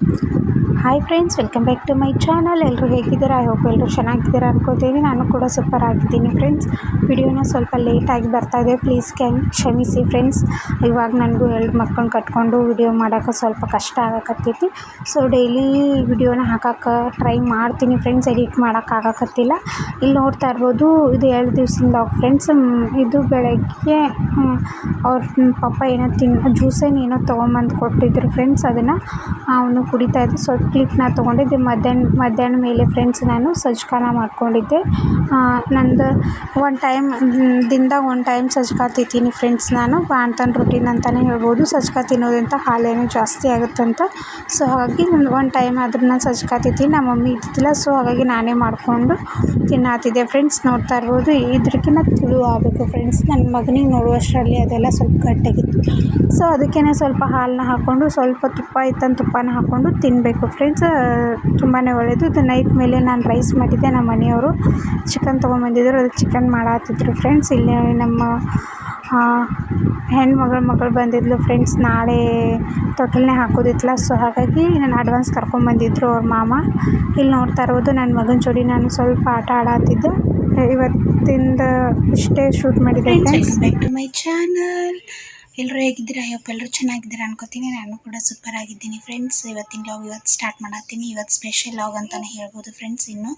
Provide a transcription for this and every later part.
Thank you. Hi friends welcome back to my channel ಎಲ್ಲರೂ ಹೇಗಿದ್ದೀರಾ? I hope ಎಲ್ಲರೂ ಚೆನ್ನಾಗಿದ್ದೀರಾ ಅನ್ಕೋತೀನಿ. ನಾನು ಕೂಡ ಸೂಪರ್ ಆಗಿದ್ದೀನಿ ಫ್ರೆಂಡ್ಸ್ ವಿಡಿಯೋನ ಸ್ವಲ್ಪ ಲೇಟಾಗಿ ಬರ್ತಾ ಇದೆ. ಪ್ಲೀಸ್ ಕ್ಯಾನ್ ಕ್ಷಮಿಸಿ ಫ್ರೆಂಡ್ಸ್ ಇವಾಗ ನನಗೂ ಎರಡು ಮಕ್ಕಳನ್ನ ಕಟ್ಕೊಂಡು ವಿಡಿಯೋ ಮಾಡೋಕೆ ಸ್ವಲ್ಪ ಕಷ್ಟ ಆಗಕತ್ತೈತಿ. ಸೊ ಡೈಲಿ ವಿಡಿಯೋನ ಹಾಕಕ್ಕೆ ಟ್ರೈ ಮಾಡ್ತೀನಿ ಫ್ರೆಂಡ್ಸ್ ಎಡಿಟ್ ಮಾಡೋಕೆ ಆಗಕತ್ತಿಲ್ಲ. ಇಲ್ಲಿ ನೋಡ್ತಾ ಇರ್ಬೋದು, ಇದು ಎರಡು ದಿವಸದಿಂದ ಫ್ರೆಂಡ್ಸ್ ಇದು ಬೆಳಗ್ಗೆ ಅವ್ರ ಪಾಪ ಏನೋ ತಿನ್ ಜ್ಯೂಸೇನು ಏನೋ ತೊಗೊಂಬಂದು ಕೊಟ್ಟಿದ್ರು ಫ್ರೆಂಡ್ಸ್ ಅದನ್ನು. ಅವನು ಕುಡಿತಾ ಇದ್ದ. ಸ್ವಲ್ಪ ಕ್ಲಿಪ್ನ ತೊಗೊಂಡಿದ್ದೆ. ಮಧ್ಯಾಹ್ನ ಮಧ್ಯಾಹ್ನ ಮೇಲೆ ಫ್ರೆಂಡ್ಸ್ ನಾನು ಸಜ್ಕಾನ ಮಾಡ್ಕೊಂಡಿದ್ದೆ. ನಂದು ಒನ್ ಟೈಮ್ ದಿನದಾಗ ಒನ್ ಟೈಮ್ ಸಜ್ಕ ತಿಂತೀನಿ ಫ್ರೆಂಡ್ಸ್ ನಾನು. ಬಾಣ್ತನ ರೊಟೀನ್ ಅಂತಲೇ ಹೇಳ್ಬೋದು. ಸಜ್ಕ ತಿನ್ನೋದ್ರಿಂದ ಹಾಲೇನು ಜಾಸ್ತಿ ಆಗುತ್ತಂತ. ಸೊ ಹಾಗಾಗಿ ನಾನು ಒನ್ ಟೈಮ್ ಆದ್ರೂ ನಾನು ಸಜ್ಕ ತಿಂತೀನಿ. ನಮ್ಮ ಮಮ್ಮಿ ಇದ್ದಿದ್ದಿಲ್ಲ. ಸೊ ಹಾಗಾಗಿ ನಾನೇ ಮಾಡಿಕೊಂಡು ತಿನ್ನಾತಿದ್ದೆ. ಫ್ರೆಂಡ್ಸ್ ನೋಡ್ತಾ ಇರ್ಬೋದು. ಇದಕ್ಕಿಂತ ತಿಳು ಆಗಬೇಕು ಫ್ರೆಂಡ್ಸ್ ನನ್ನ ಮಗನಿಗೆ ನೋಡುವಷ್ಟರಲ್ಲಿ ಅದೆಲ್ಲ ಸ್ವಲ್ಪ ಗಟ್ಟಿಯಾಗಿತ್ತು. ಸೊ ಅದಕ್ಕೇ ಸ್ವಲ್ಪ ಹಾಲನ್ನ ಹಾಕ್ಕೊಂಡು ಸ್ವಲ್ಪ ತುಪ್ಪ ಇತ್ತಂದು ತುಪ್ಪನ ಹಾಕ್ಕೊಂಡು ತಿನ್ನಬೇಕು ತುಂಬಾ ಒಳ್ಳೆಯದು ಇದು ನೈಟ್ ಮೇಲೆ ನಾನು ರೈಸ್ ಮಾಡಿದ್ದೆ ನಮ್ಮ ಮನೆಯವರು. ಚಿಕನ್ ತೊಗೊಂಬಂದಿದ್ರು ಅದಕ್ಕೆ ಚಿಕನ್ ಮಾಡತ್ತಿದ್ರು ಫ್ರೆಂಡ್ಸ್ ಇಲ್ಲೇ ನಮ್ಮ ಹೆಣ್ಮಗಳ ಮಗಳು ಬಂದಿದ್ಲು ಫ್ರೆಂಡ್ಸ್ ನಾಳೆ ತೊಟ್ಟಲನ್ನೇ ಹಾಕೋದಿತ್ತಲ್ಲ ಸೊ ಹಾಗಾಗಿ ನಾನು ಅಡ್ವಾನ್ಸ್ ಕರ್ಕೊಂಬಂದಿದ್ರು ಅವ್ರ ಮಾಮ. ಇಲ್ಲಿ ನೋಡ್ತಾ ಇರೋದು ನನ್ನ ಮಗನ ಜೋಡಿ ನಾನು ಸ್ವಲ್ಪ ಆಟ ಆಡತ್ತಿದ್ದೆ ಇವತ್ತಿಂದ ಇಷ್ಟೇ ಶೂಟ್ ಮಾಡಿದ್ದೆ ಫ್ರೆಂಡ್ಸ್ ಟು ಮೈ ಚಾನಲ್ ಎಲ್ಲರೂ ಹೇಗಿದ್ದೀರಾ? ಅಯ್ಯಪ್ಪ ಎಲ್ಲರೂ ಚೆನ್ನಾಗಿದ್ದೀರಾ ಅನ್ಕೋತೀನಿ. ನಾನು ಕೂಡ ಸೂಪರ್ ಆಗಿದ್ದೀನಿ ಫ್ರೆಂಡ್ಸ್ ಇವತ್ತಿನ ಲಾಗ್ ಇವತ್ತು ಸ್ಟಾರ್ಟ್ ಮಾಡತ್ತೀನಿ. ಇವತ್ತು ಸ್ಪೆಷಲ್ ಲಾಗ್ ಅಂತಲೇ ಹೇಳ್ಬೋದು ಫ್ರೆಂಡ್ಸ್ ಇನ್ನು.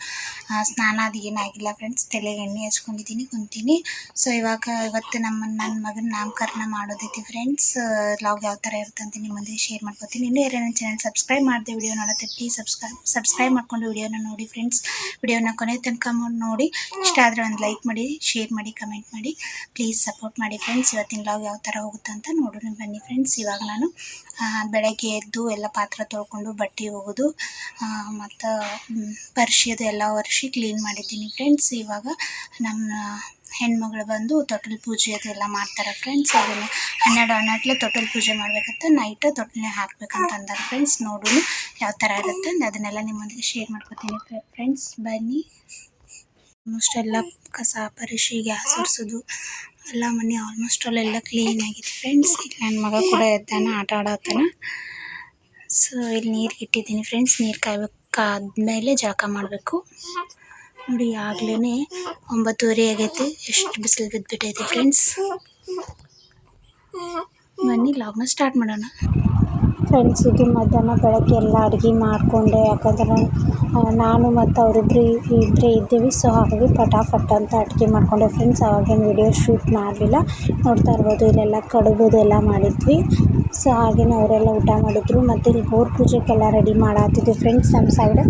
ಸ್ನಾನ ಅದು ಏನಾಗಿಲ್ಲ ಫ್ರೆಂಡ್ಸ್ ತಲೆಗೆ ಎಣ್ಣೆ ಹಚ್ಕೊಂಡಿದ್ದೀನಿ, ಕುಂತೀನಿ. ಸೊ ಇವಾಗ ಇವತ್ತು ನಮ್ಮ ನನ್ನ ಮಗನ ನಾಮಕರಣ ಮಾಡೋದೈತಿ ಫ್ರೆಂಡ್ಸ್ ಲಾಗ್ ಯಾವ ಥರ ಇರುತ್ತೆ ಅಂತ ನಿಮ್ಮ ಮುಂದೆ ಶೇರ್ ಮಾಡ್ಕೊತೀನಿ. ಇನ್ನೂ ಯಾರು ನನ್ನ ಚಾನಲ್ ಸಬ್ಸ್ಕ್ರೈಬ್ ಮಾಡಿದೆ ವಿಡಿಯೋ ನೋಡುತ್ತೆ ಪ್ಲೀಸ್ ಸಬ್ಸ್ಕ್ರೈಬ್ ಸಬ್ಸ್ಕ್ರೈಬ್ ಮಾಡ್ಕೊಂಡು ವಿಡಿಯೋನ ನೋಡಿ ಫ್ರೆಂಡ್ಸ್ ವಿಡಿಯೋನ ಕೊನೆ ತನಕ ನೋಡಿ. ಇಷ್ಟ ಆದರೆ ಒಂದು ಲೈಕ್ ಮಾಡಿ ಶೇರ್ ಮಾಡಿ ಕಮೆಂಟ್ ಮಾಡಿ. ಪ್ಲೀಸ್ ಸಪೋರ್ಟ್ ಮಾಡಿ ಫ್ರೆಂಡ್ಸ್ ಇವತ್ತಿನ ಲಾಗ್ ಯಾವ ಥರ ಹೋಗುತ್ತೆ ಅಂತ ನೋಡೋಣ ಬನ್ನಿ ಫ್ರೆಂಡ್ಸ್ ಇವಾಗ ನಾನು ಬೆಳಗ್ಗೆ ಎದ್ದು ಎಲ್ಲ ಪಾತ್ರೆ ತೊಳ್ಕೊಂಡು ಬಟ್ಟೆ ಹೋಗೋದು ಮತ್ತು ಪರ್ಶಿಯದು ಎಲ್ಲ ಒರೆಸಿ ಕ್ಲೀನ್ ಮಾಡಿದ್ದೀನಿ ಫ್ರೆಂಡ್ಸ್ ಇವಾಗ ನಮ್ಮ ಹೆಣ್ಮಗಳು ಬಂದು ತೊಟ್ಟಲು ಪೂಜೆ ಅದೆಲ್ಲ ಮಾಡ್ತಾರೆ ಫ್ರೆಂಡ್ಸ್ ಅದನ್ನು ಹನ್ನೆರಡು ಹನ್ನೆರಡಲೆ ತೊಟ್ಟಲು ಪೂಜೆ ಮಾಡ್ಬೇಕಂತ ನೈಟ್ ತೊಟ್ಟಲೇ ಹಾಕ್ಬೇಕಂತ ಅಂದಾರೆ ಫ್ರೆಂಡ್ಸ್ ನೋಡೋಣ ಯಾವ ಥರ ಇರುತ್ತೆ ಅದನ್ನೆಲ್ಲ ನಿಮ್ಮೊಂದಿಗೆ ಶೇರ್ ಮಾಡ್ಕೊತೀನಿ ಫ್ರೆಂಡ್ಸ್ ಬನ್ನಿ. ಆಲ್ಮೋಸ್ಟ್ ಎಲ್ಲ ಕಸ, ಪರಿಶಿ, ಗ್ಯಾಸ್ ಒರೆಸೋದು. ಎಲ್ಲ ಮನೆ ಆಲ್ಮೋಸ್ಟ್ ಅಲ್ಲೆಲ್ಲ ಕ್ಲೀನ್ ಆಗಿದೆ. ಫ್ರೆಂಡ್ಸ್ ಇಲ್ಲಿ ನನ್ನ ಮಗ ಕೂಡ ಎದ್ದಾನ, ಆಟ ಆಡತ್ತಾನ ಸೊ ಇಲ್ಲಿ ನೀರು ಇಟ್ಟಿದ್ದೀನಿ ಫ್ರೆಂಡ್ಸ್ ನೀರು ಕಾಯ್ಬೇಕಾದ್ಮೇಲೆ ಜಳಕ ಮಾಡಬೇಕು. ನೋಡಿ ಆಗ್ಲೇ ಒಂಬತ್ತುವರೆ ಆಗೈತೆ. ಎಷ್ಟು ಬಿಸಿಲು ಬಿದ್ದುಬಿಟ್ಟೈತೆ ಫ್ರೆಂಡ್ಸ್ ಬನ್ನಿ ಲಾಗ್ನ ಸ್ಟಾರ್ಟ್ ಮಾಡೋಣ. ಫ್ರೆಂಡ್ಸ್ ಇದು ಮಧ್ಯಾಹ್ನ ಬೆಳಗ್ಗೆ ಎಲ್ಲ ಅಡುಗೆ ಮಾಡಿಕೊಂಡೆ. ಯಾಕಂದ್ರೆ ನಾನು ಮತ್ತು ಅವರಿಬ್ಬರು ಇಬ್ಬರೇ ಇದ್ದೀವಿ. ಸೊ ಹಾಗಾಗಿ ಪಟಾಫಟ್ ಅಂತ ಅಡುಗೆ ಮಾಡಿಕೊಂಡೆ. ಫ್ರೆಂಡ್ಸ್ ಅವಾಗೇನು ವಿಡಿಯೋ ಶೂಟ್ ಮಾಡಲಿಲ್ಲ. ನೋಡ್ತಾ ಇರ್ಬೋದು, ಇಲ್ಲೆಲ್ಲ ಕಡುಬುದೆಲ್ಲ ಮಾಡಿದ್ವಿ. ಸೊ ಹಾಗೆಯೇ ಅವರೆಲ್ಲ ಊಟ ಮಾಡಿದ್ರು. ಮತ್ತು ಇಲ್ಲಿ ಗೋರ್ ಪೂಜೆಗೆಲ್ಲ ರೆಡಿ ಮಾಡಾತಿದ್ವಿ ಫ್ರೆಂಡ್ಸ್ ನಮ್ಮ ಸೈಡ್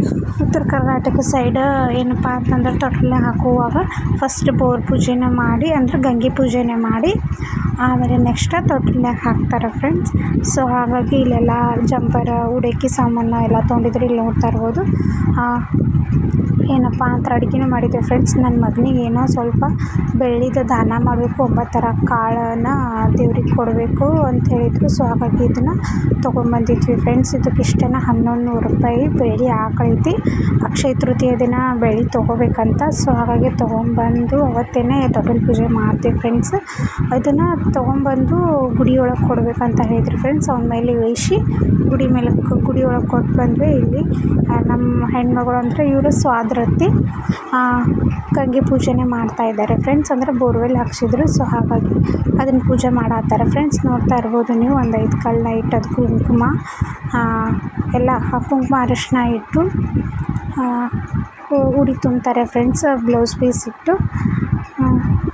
ಉತ್ತರ ಕರ್ನಾಟಕ ಸೈಡ್ ಏನಪ್ಪ ಅಂತಂದ್ರೆ ತೊಟ್ಟಲೆ ಹಾಕುವಾಗ ಫಸ್ಟ್ ಬೋರ್ ಪೂಜೆನ ಮಾಡಿ, ಅಂದ್ರೆ ಗಂಗೆ ಪೂಜೆನೇ ಮಾಡಿ. ಆಮೇಲೆ ನೆಕ್ಸ್ಟ್ ತೊಟ್ಟಲೆ ಹಾಕ್ತಾರೆ ಫ್ರೆಂಡ್ಸ್ ಸೊ ಹಾಗಾಗಿ ಇಲ್ಲೆಲ್ಲ ಜಂಪರ, ಉಡಕ್ಕಿ ಸಾಮಾನು ಎಲ್ಲ ತೊಗೊಂಡಿದ್ರೆ ಇಲ್ಲಿ ನೋಡ್ತಾ ಇರ್ಬೋದು. ಏನಪ್ಪ ಅಂತ ಅಡುಗೆನೂ ಮಾಡಿದ್ದೆ ಫ್ರೆಂಡ್ಸ್ ನನ್ನ ಮಗನಿಗೆ ಏನೋ ಸ್ವಲ್ಪ ಬೆಳ್ಳಿದ ದಾನ ಮಾಡಬೇಕು ಒಂಬತ್ತು ಥರ ಕಾಳನ್ನು ದೇವ್ರಿಗೆ ಕೊಡಬೇಕು ಅಂತ ಹೇಳಿದರು. ಸೊ ಹಾಗಾಗಿ ಇದನ್ನು ತೊಗೊಂಬಂದಿದ್ವಿ. ಫ್ರೆಂಡ್ಸ್ ಇದಕ್ಕೆ ಇಷ್ಟೇನ ಹನ್ನೊಂದು ನೂರು ರೂಪಾಯಿ ಬೆಳ್ಳಿ ಆಕಳೈತಿ ಅಕ್ಷಯ ತೃತೀಯ ದಿನ ಬೆಳ್ಳಿ ತೊಗೋಬೇಕಂತ. ಸೊ ಹಾಗಾಗಿ ತೊಗೊಂಬಂದು ಅವತ್ತೇನೆ ಡಬಲ್ ಪೂಜೆ ಮಾಡ್ತೀವಿ ಫ್ರೆಂಡ್ಸ್ ಅದನ್ನು ತೊಗೊಂಬಂದು ಗುಡಿ ಒಳಗೆ ಕೊಡಬೇಕಂತ ಹೇಳಿದ್ರು ಫ್ರೆಂಡ್ಸ್ ಅವನ ಮೇಲೆ ಇಳಿಸಿ ಗುಡಿ ಮೇಲೆ ಗುಡಿ ಒಳಗೆ ಕೊಟ್ಟು ಬಂದ್ವಿ ಇಲ್ಲಿ. ನಮ್ಮ ಹೆಣ್ಮಗಳು ಅಂದರೆ ಇವರು ಸ್ವಾದ್ರತಿ ಗಂಗೆ ಪೂಜೆನೇ ಮಾಡ್ತಾ ಇದ್ದಾರೆ ಫ್ರೆಂಡ್ಸ್ ಅಂದರೆ ಬೋರ್ವೆಲ್ ಹಾಕ್ಸಿದ್ರು. ಸೊ ಹಾಗಾಗಿ ಅದನ್ನು ಪೂಜೆ ಮಾಡತ್ತಾರೆ ಫ್ರೆಂಡ್ಸ್ ನೋಡ್ತಾ ಇರ್ಬೋದು ನೀವು ಒಂದು ಐದು ಇಟ್ಟು ಅದು ಕುಂಕುಮ ಎಲ್ಲ ಕುಂಕುಮ ಅರಿಶಿನ ಇಟ್ಟು ಉಡಿ ತುಂಬ್ತಾರೆ ಫ್ರೆಂಡ್ಸ್ ಬ್ಲೌಸ್ ಪೀಸ್ ಇಟ್ಟು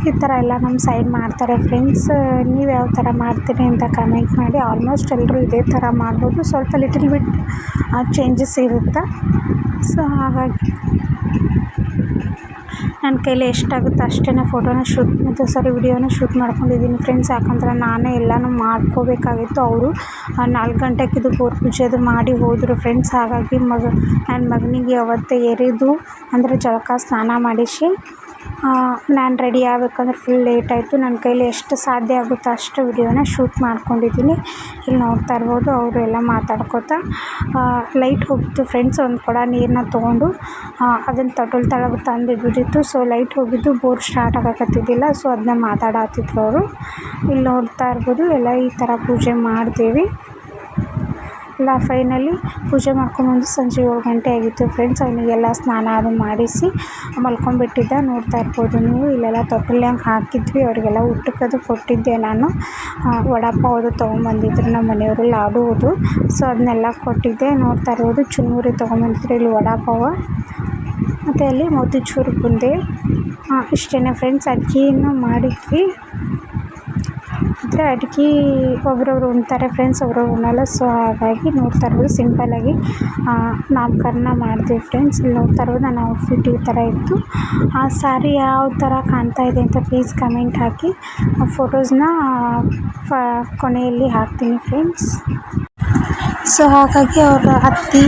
ಈ ಥರ ಎಲ್ಲ ನಮ್ಮ ಸೈಡ್ ಮಾಡ್ತಾರೆ ಫ್ರೆಂಡ್ಸ್ ನೀವು ಯಾವ ಥರ ಮಾಡ್ತೀರಿ ಅಂತ ಕಮೆಂಟ್ ಮಾಡಿ. ಆಲ್ಮೋಸ್ಟ್ ಎಲ್ಲರೂ ಇದೇ ಥರ ಮಾಡ್ಬೋದು. ಸ್ವಲ್ಪ ಲಿಟಲ್ ಬಿಟ್ ಚೇಂಜಸ್ ಇರುತ್ತೆ. ಸೊ ಹಾಗಾಗಿ ನನ್ನ ಕೈಲಿ ಎಷ್ಟಾಗುತ್ತೋ ಅಷ್ಟೇ ಫೋಟೋನ ಶೂಟ್ ಮತ್ತು ಸಾರಿ ವಿಡಿಯೋನ ಶೂಟ್ ಮಾಡ್ಕೊಂಡಿದ್ದೀನಿ. ಫ್ರೆಂಡ್ಸ್ ಯಾಕಂದ್ರೆ ನಾನೇ ಎಲ್ಲನೂ ಮಾಡ್ಕೋಬೇಕಾಗಿತ್ತು. ಅವರು ನಾಲ್ಕು ಗಂಟೆಗೆ ಇದು ಗೋರ್ ಪೂಜೆದು ಮಾಡಿ ಹೋದರು. ಫ್ರೆಂಡ್ಸ್ ಹಾಗಾಗಿ ಮಗ ನನ್ನ ಮಗನಿಗೆ ಅವತ್ತೇ ಎರೆದು ಅಂದರೆ ಜಳಕ ಸ್ನಾನ ಮಾಡಿಸಿ ನಾನು ರೆಡಿ ಆಗ್ಬೇಕಂದ್ರೆ ಫುಲ್ ಲೇಟ್ ಆಯಿತು. ನನ್ನ ಕೈಲಿ ಎಷ್ಟು ಸಾಧ್ಯ ಆಗುತ್ತೋ ಅಷ್ಟು ವಿಡಿಯೋನ ಶೂಟ್ ಮಾಡ್ಕೊಂಡಿದ್ದೀನಿ. ಇಲ್ಲಿ ನೋಡ್ತಾ ಇರ್ಬೋದು, ಅವರು ಎಲ್ಲ ಮಾತಾಡ್ಕೋತಾ ಲೈಟ್ ಹೋಗಿತ್ತು. ಫ್ರೆಂಡ್ಸ್ ಒಂದು ಕೊಡ ನೀರನ್ನ ತೊಗೊಂಡು ಅದನ್ನು ತಳ ತಳಗೆ ತಂದಿಟ್ಬಿಟ್ಟಿತ್ತು ಸೊ ಲೈಟ್ ಹೋಗಿದ್ದು ಬೋರ್ ಸ್ಟಾರ್ಟ್ ಆಗಕತ್ತಿದ್ದಿಲ್ಲ. ಸೊ ಅದನ್ನ ಮಾತಾಡತ್ತಿದ್ರು ಅವರು. ಇಲ್ಲಿ ನೋಡ್ತಾ ಇರ್ಬೋದು, ಎಲ್ಲ ಈ ಥರ ಪೂಜೆ ಮಾಡ್ತೀವಿ. ಎಲ್ಲ ಫೈನಲಿ ಪೂಜೆ ಮಾಡ್ಕೊಂಬಂದು ಸಂಜೆ ಏಳು ಗಂಟೆ ಆಗಿತ್ತು ಫ್ರೆಂಡ್ಸ್ ಅವನಿಗೆಲ್ಲ ಸ್ನಾನ ಅದು ಮಾಡಿಸಿ ಮಲ್ಕೊಂಡ್ಬಿಟ್ಟಿದ್ದ ನೋಡ್ತಾ ಇರ್ಬೋದು ನೀವು. ಇಲ್ಲೆಲ್ಲ ತೊಟ್ಟಲ್ಯಾಂಗೆ ಹಾಕಿದ್ವಿ. ಅವರಿಗೆಲ್ಲ ಊಟಕ್ಕದು ಕೊಟ್ಟಿದ್ದೆ ನಾನು. ವಡಾಪಾವ್ ಅದು ತೊಗೊಂಬಂದಿದ್ರು ನಮ್ಮ ಮನೆಯವರು, ಲಾಡು ಅದು. ಸೊ ಅದನ್ನೆಲ್ಲ ಕೊಟ್ಟಿದ್ದೆ. ನೋಡ್ತಾ ಇರ್ಬೋದು ಚುನ್ಮುರಿ ತೊಗೊಂಬಂದಿದ್ರು ಇಲ್ಲಿ ವಡಾಪಾವ. ಮತ್ತು ಅಲ್ಲಿ ಮೋತಿಚೂರು ಬುಂದೆ. ಇಷ್ಟೇ ಫ್ರೆಂಡ್ಸ್ ಅಕ್ಕಿಯನ್ನು ಮಾಡಿದ್ವಿ. ಆದರೆ ಅಡುಗೆ ಒಬ್ರೊಬ್ರು ಉಣ್ತಾರೆ ಫ್ರೆಂಡ್ಸ್ ಒಬ್ರೊಬ್ರು ಉಣ್ಣಲ್ಲ. ಸೊ ಹಾಗಾಗಿ ನೋಡ್ತಾ ಇರ್ಬೋದು ಸಿಂಪಲ್ಲಾಗಿ ನಾಮಕರಣ ಮಾಡಿದ್ವಿ ಫ್ರೆಂಡ್ಸ್ ಇಲ್ಲಿ ನೋಡ್ತಾ ಇರ್ಬೋದು, ನನ್ನ ಔಟ್ಫಿಟ್ ಈ ಥರ ಇತ್ತು. ಆ ಸ್ಯಾರಿ ಯಾವ ಥರ ಕಾಣ್ತಾ ಇದೆ ಅಂತ ಪ್ಲೀಸ್ ಕಮೆಂಟ್ ಹಾಕಿ. ಆ ಫೋಟೋಸ್ನ ಫ ಕೊನೆಯಲ್ಲಿ ಹಾಕ್ತೀನಿ ಫ್ರೆಂಡ್ಸ್ ಸೊ ಹಾಗಾಗಿ ಅವ್ರ ಅತ್ತಿ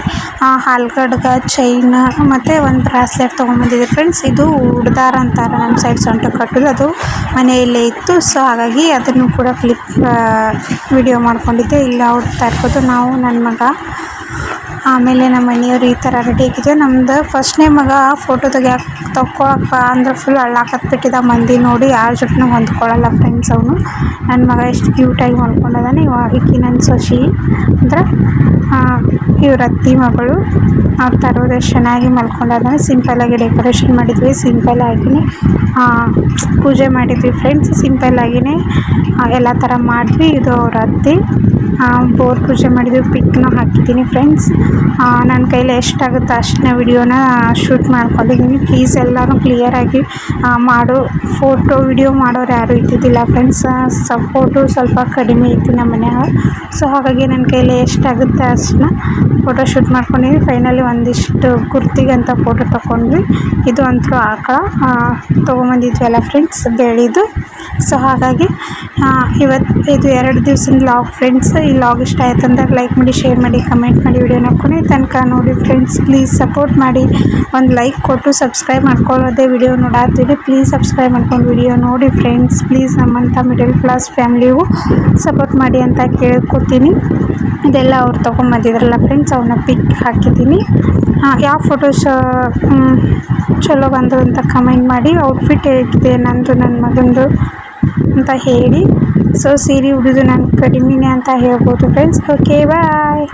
ಹಾಲ್ಗಡ್ಗ ಚೈನ್ ಮತ್ತು ಒಂದು ಬ್ರಾಸ್ಲೆಟ್ ತೊಗೊಂಬಂದಿದ್ರು. ಫ್ರೆಂಡ್ಸ್ ಇದು ಉಡ್ದಾರ ಅಂತಾರೆ ನಮ್ಮ ಸೈಡ್ ಸೊಂಟ ಕಟ್ಟಲು ಅದು ಮನೆಯಲ್ಲೇ ಇತ್ತು. ಸೊ ಹಾಗಾಗಿ ಅದನ್ನು ಕೂಡ ಕ್ಲಿಪ್ ವಿಡಿಯೋ ಮಾಡ್ಕೊಂಡಿದ್ದೆ. ಇಲ್ಲ, ಅವ್ರು ಇರ್ಬೋದು ನಾವು ನನ್ನ ಮಗ ಆಮೇಲೆ ನಮ್ಮ ಮನೆಯವ್ರು ಈ ಥರ ರೆಡಿ ಆಗಿದ್ದೆ ನಮ್ದು ಫಸ್ಟ್ನೇ ಮಗ ಫೋಟೋ ತೆಗಿಯಕ್ಕೆ ತಕ್ಕೊಳಪ್ಪ ಅಂದ್ರೆ ಫುಲ್ ಅಳ್ಳಾಕತ್ಬಿಟ್ಟಿದ್ದ ಮಂದಿ ನೋಡಿ, ಯಾರ ಜೊತೆನೂ ಹೊಂದ್ಕೊಳ್ಳಲ್ಲ ಫ್ರೆಂಡ್ಸ್ ಅವನು. ನನ್ನ ಮಗ ಎಷ್ಟು ಕ್ಯೂಟಾಗಿ ಹೊಂದ್ಕೊಂಡಿದ್ದಾನೆ ಇವಾಗ ಈಕಿ ನನ್ನ ಸೊಸಿ. ಅಂದ್ರೆ ಇವ್ರ ಅತ್ತಿ ಮಗಳು. ಅವ್ರು ತರೋದು ಎಷ್ಟು ಚೆನ್ನಾಗಿ ಮಲ್ಕೊಂಡದಾನೆ. ಸಿಂಪಲ್ಲಾಗಿ ಡೆಕೋರೇಷನ್ ಮಾಡಿದ್ವಿ ಸಿಂಪಲ್ಲಾಗಿಯೇ ಪೂಜೆ ಮಾಡಿದ್ವಿ ಫ್ರೆಂಡ್ಸ್ ಸಿಂಪಲ್ಲಾಗಿಯೇ ಎಲ್ಲ ಥರ ಮಾಡಿದ್ವಿ. ಇದು ಅವ್ರ ಅತ್ತೆ. ಬೋರ್ ಪೂಜೆ ಮಾಡಿದ್ವಿ, ಪಿಕ್ನು ಹಾಕಿದ್ದೀನಿ ಫ್ರೆಂಡ್ಸ್ ನನ್ನ ಕೈಲಿ ಎಷ್ಟಾಗುತ್ತೋ ಅಷ್ಟನ್ನ ವಿಡಿಯೋನ ಶೂಟ್ ಮಾಡ್ಕೊಂಡಿದ್ದೀನಿ. ಪ್ಲೀಸ್ ಎಲ್ಲರೂ ಕ್ಲಿಯರಾಗಿ ಮಾಡು. ಫೋಟೋ ವಿಡಿಯೋ ಮಾಡೋರು ಯಾರೂ ಇದ್ದಿದ್ದಿಲ್ಲ ಫ್ರೆಂಡ್ಸ್ ಸಪೋರ್ಟು ಸ್ವಲ್ಪ ಕಡಿಮೆ ಇತ್ತು ನಮ್ಮ ಮನೆಯಾಗ ಸೊ ಹಾಗಾಗಿ ನನ್ನ ಕೈಲಿ ಎಷ್ಟಾಗುತ್ತೆ ಅಷ್ಟನ್ನ ಫೋಟೋ ಶೂಟ್ ಮಾಡ್ಕೊಂಡಿದ್ವಿ ಫೈನಲಿ ಒಂದಿಷ್ಟು ಕುರ್ತಿಗಂತ ಫೋಟೋ ತೊಗೊಂಡ್ವಿ. ಇದು ಅಂತೂ ಆಕಳ. ತೊಗೊಂಬಂದಿದ್ವಲ್ಲ ಫ್ರೆಂಡ್ಸ್ ಬೆಳೆದು ಸೊ ಹಾಗಾಗಿ ಇವತ್ತು ಇದು ಎರಡು ದಿವ್ಸದ ಲಾಗ್ ಫ್ರೆಂಡ್ಸ್ ಈ ಲಾಗ್ ಇಷ್ಟ ಆಯ್ತು ಅಂದ್ರೆ ಲೈಕ್ ಮಾಡಿ ಶೇರ್ ಮಾಡಿ ಕಮೆಂಟ್ ಮಾಡಿ ವಿಡಿಯೋನ ಕೊನೆ ತನಕ ನೋಡಿ ಫ್ರೆಂಡ್ಸ್ ಪ್ಲೀಸ್ ಸಪೋರ್ಟ್ ಮಾಡಿ. ಒಂದು ಲೈಕ್ ಕೊಟ್ಟು ಸಬ್ಸ್ಕ್ರೈಬ್ ಮಾಡ್ಕೊಳ್ಳೋದೇ ವಿಡಿಯೋ ನೋಡಾತೀವಿ ಪ್ಲೀಸ್ ಸಬ್ಸ್ಕ್ರೈಬ್ ಮಾಡ್ಕೊಂಡು ವಿಡಿಯೋ ನೋಡಿ ಫ್ರೆಂಡ್ಸ್ ಪ್ಲೀಸ್ ನಮ್ಮಂಥ ಮಿಡಲ್ ಕ್ಲಾಸ್ ಫ್ಯಾಮ್ಲಿಗೂ ಸಪೋರ್ಟ್ ಮಾಡಿ ಅಂತ ಕೇಳ್ಕೊತೀನಿ. ಇದೆಲ್ಲ ಅವ್ರು ತೊಗೊಂಬಂದಿದ್ರಲ್ಲ ಫ್ರೆಂಡ್ಸ್ ಅವನ್ನ ಪಿಕ್ ಹಾಕಿದ್ದೀನಿ. ಯಾವ ಫೋಟೋಸ್ ಚಲೋ ಬಂದು ಅಂತ ಕಮೆಂಟ್ ಮಾಡಿ ಔಟ್ಫಿಟ್ ಹೇಗಿದೆ ನಂದು ನನ್ನ ಮಗಂದು ಅಂತ ಹೇಳಿ. ಸೊ ಸೀರೆ ಉಡೋದು ನಂಗೆ ಕಡಿಮೆನೇ ಅಂತ ಹೇಳ್ಬೋದು ಫ್ರೆಂಡ್ಸ್ ಓಕೆ ಬಾಯ್